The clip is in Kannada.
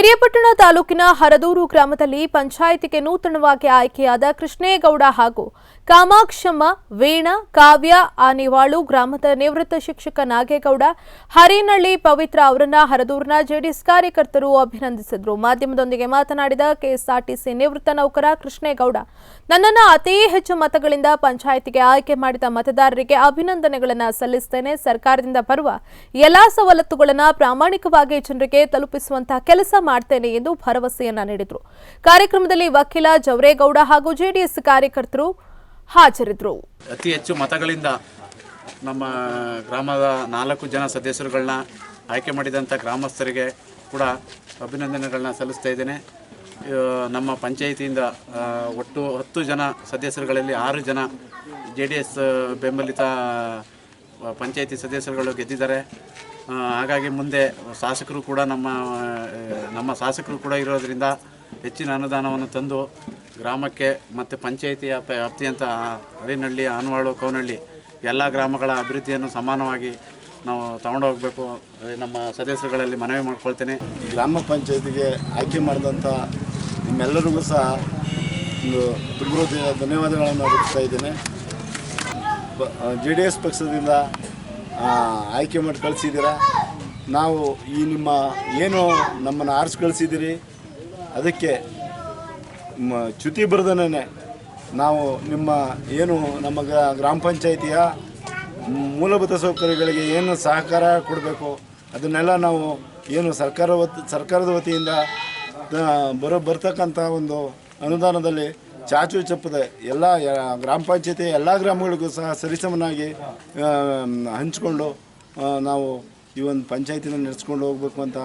ಪಿರಿಯಪಟ್ಟಣ ತಾಲೂಕಿನ ಹರದೂರು ಗ್ರಾಮದಲ್ಲಿ ಪಂಚಾಯಿತಿಗೆ ನೂತನವಾಗಿ ಆಯ್ಕೆಯಾದ ಕೃಷ್ಣೇಗೌಡ ಹಾಗೂ ಕಾಮಾಕ್ಷಮ್ಮ, ವೀಣಾ, ಕಾವ್ಯ, ಆನಿವಾಳು, ಗ್ರಾಮದ ನಿವೃತ್ತ ಶಿಕ್ಷಕ ನಾಗೇಗೌಡ, ಹರಿನಳ್ಳಿ ಪವಿತ್ರ ಅವರನ್ನ ಹರದೂರ್ನ ಜೆಡಿಎಸ್ ಕಾರ್ಯಕರ್ತರು ಅಭಿನಂದಿಸಿದರು. ಮಾಧ್ಯಮದೊಂದಿಗೆ ಮಾತನಾಡಿದ ಕೆಎಸ್ಆರ್ಟಿಸಿ ನಿವೃತ್ತ ನೌಕರ ಕೃಷ್ಣೇಗೌಡ, ನನ್ನನ್ನು ಅತಿ ಹೆಚ್ಚು ಮತಗಳಿಂದ ಪಂಚಾಯಿತಿಗೆ ಆಯ್ಕೆ ಮಾಡಿದ ಮತದಾರರಿಗೆ ಅಭಿನಂದನೆಗಳನ್ನು ಸಲ್ಲಿಸುತ್ತೇನೆ ಸರ್ಕಾರದಿಂದ ಬರುವ ಎಲ್ಲಾ ಸವಲತ್ತುಗಳನ್ನು ಪ್ರಾಮಾಣಿಕವಾಗಿ ಜನರಿಗೆ ತಲುಪಿಸುವಂತಹ ಕೆಲಸ ಮಾಡ್ತೇನೆ ಎಂದು ಭರವಸೆಯನ್ನ ನೀಡಿದರು. ಕಾರ್ಯಕ್ರಮದಲ್ಲಿ ವಕೀಲ ಜವರೇಗೌಡ ಹಾಗೂ ಜೆಡಿಎಸ್ ಕಾರ್ಯಕರ್ತರು ಹಾಜರಿದ್ದರು ಅತಿ ಹೆಚ್ಚು ಮತಗಳಿಂದ ನಮ್ಮ ಗ್ರಾಮದ ನಾಲ್ಕು ಜನ ಸದಸ್ಯರುಗಳನ್ನ ಆಯ್ಕೆ ಮಾಡಿದಂಥ ಗ್ರಾಮಸ್ಥರಿಗೆ ಕೂಡ ಅಭಿನಂದನೆಗಳನ್ನ ಸಲ್ಲಿಸ್ತಾ ಇದ್ದೇನೆ. ನಮ್ಮ ಪಂಚಾಯಿತಿಯಿಂದ ಒಟ್ಟು ಹತ್ತು ಜನ ಸದಸ್ಯರುಗಳಲ್ಲಿ ಆರು ಜನ ಜೆ ಡಿ ಎಸ್ ಬೆಂಬಲಿತ ಪಂಚಾಯಿತಿ ಸದಸ್ಯರುಗಳು ಗೆದ್ದಿದ್ದಾರೆ. ಹಾಗಾಗಿ ಮುಂದೆ ಶಾಸಕರು ಕೂಡ ನಮ್ಮ ನಮ್ಮ ಶಾಸಕರು ಕೂಡ ಇರೋದರಿಂದ ಹೆಚ್ಚಿನ ಅನುದಾನವನ್ನು ತಂದು ಗ್ರಾಮಕ್ಕೆ ಮತ್ತು ವ್ಯಾಪ್ತಿಯಂತ ವ್ಯಾಪ್ತಿಯಂಥ ಹರಿನಹಳ್ಳಿ ಆನವಾಳು ಕೌನಹಳ್ಳಿ ಎಲ್ಲ ಗ್ರಾಮಗಳ ಅಭಿವೃದ್ಧಿಯನ್ನು ಸಮಾನವಾಗಿ ನಾವು ತಗೊಂಡೋಗಬೇಕು ನಮ್ಮ ಸದಸ್ಯರುಗಳಲ್ಲಿ ಮನವಿ ಮಾಡ್ಕೊಳ್ತೇನೆ. ಗ್ರಾಮ ಪಂಚಾಯತಿಗೆ ಆಯ್ಕೆ ಮಾಡಿದಂಥ ನಿಮ್ಮೆಲ್ಲರಿಗೂ ಸಹ ಒಂದು ಹೃದಯದ ಧನ್ಯವಾದಗಳನ್ನು ಅರ್ಪಿಸ್ತಾ ಇದ್ದೇನೆ. ಜೆ ಡಿ ಎಸ್ ಪಕ್ಷದಿಂದ ಆಯ್ಕೆ ಮಾಡಿ ಕಳಿಸಿದ್ದೀರಾ? ನಾವು ಈ ನಿಮ್ಮ ಏನು ನಮ್ಮನ್ನು ಆರಿಸಿ ಕಳಿಸಿದ್ದೀರಿ ಅದಕ್ಕೆ ಚ್ಯುತಿ ಬರೆದನೇ ನಾವು ನಿಮ್ಮ ಏನು ನಮ್ಮ ಗ್ರಾ- ಗ್ರಾಮ ಪಂಚಾಯಿತಿಯ ಮೂಲಭೂತ ಸೌಕರ್ಯಗಳಿಗೆ ಏನು ಸಹಕಾರ ಕೊಡಬೇಕು, ಅದನ್ನೆಲ್ಲ ನಾವು ಏನು ಸರ್ಕಾರ ಸರ್ಕಾರದ ವತಿಯಿಂದ ಬರೋ, ಬರ್ತಕ್ಕಂಥ ಒಂದು ಅನುದಾನದಲ್ಲಿ ಚಾಚು ಚಪ್ಪದೆ ಎಲ್ಲ ಗ್ರಾಮ ಪಂಚಾಯತಿ ಎಲ್ಲ ಗ್ರಾಮಗಳಿಗೂ ಸಹ ಸರಿಸಮನಾಗಿ ಹಂಚಿಕೊಂಡು ನಾವು ಈ ಒಂದು ಪಂಚಾಯತಿನ ನಡೆಸ್ಕೊಂಡು ಹೋಗಬೇಕು ಅಂತ